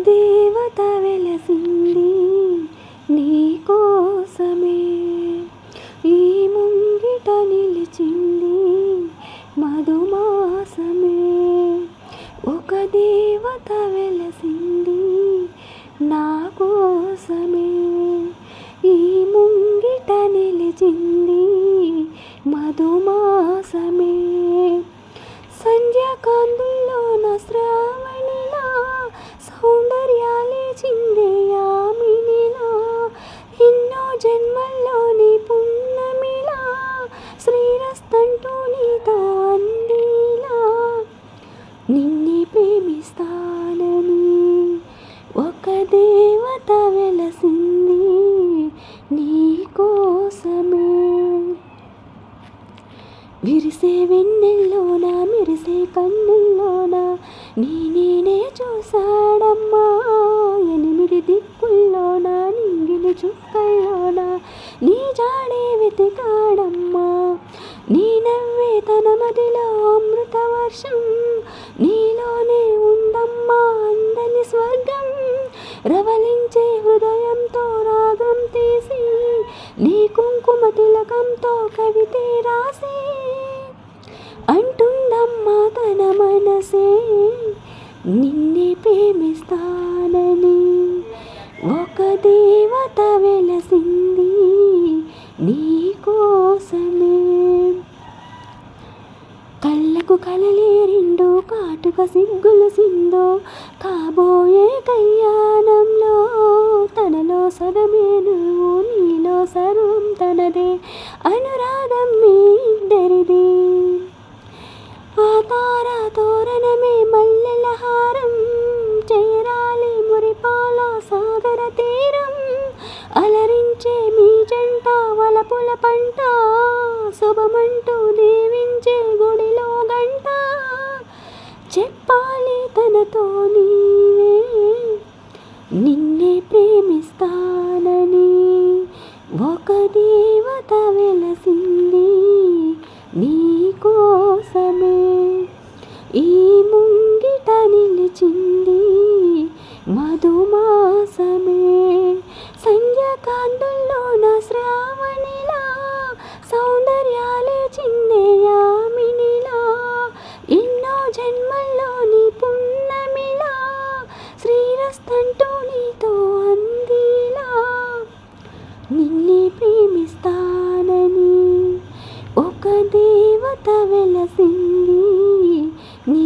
దేవత వెలసింది నీ కోసమే. ఈ ముంగిట నిలిచింది మధుమాసమే. ఒక దేవత వెలసింది నా కోసమే. ఈ ముంగిట నిలిచింది మధుమా జన్మల్లోని పున్నమిలా శ్రీరస్తంటూ నీతో అందిలా. నిన్నే ప్రేమిస్తానని ఒక దేవత వెలసింది నీ కోసమే. విరిసే వెన్నెల్లోన మెరిసే కన్నుల్లోన నీ నేనే చూశాడమ్మా. ఎనిమిది దిక్కుల్లోన చుక్కల్లోన నీ జాడే వెతికాడమ్మా. నీ నవ్వే తన మదిలో అమృత వర్షం. నీలోనే ఉందమ్మా అందని స్వర్గం. రవలించే హృదయంతో రాగం తీసి నీ కుంకుమ తిలకంతో కవితే రాసి. అంటుందమ్మా తన మనసే నిన్నే ప్రేమిస్తానని. ఒక దేవత వెలసింది నీ కోసమే కళ్ళకు కలలే రెండు కాటుక సిగ్గులు సిందో కాబోయే కళ్యాణంలో తనలో సగమే నువ్వు నీలో సర్వం తనదే. అనురాగం మీ ఇద్దరిది. ఆ తార తోరణమే మల్లెల హారం చేరాలి మురిపాల సాగర తీరం. అలరించే మీ జంట వలపుల పంట శుభమంటూ చెప్పాలి తనతో నీవే. నిన్నే ప్రేమిస్తానని ఒక దేవత వెలసింది. నీ వెలసింది నీ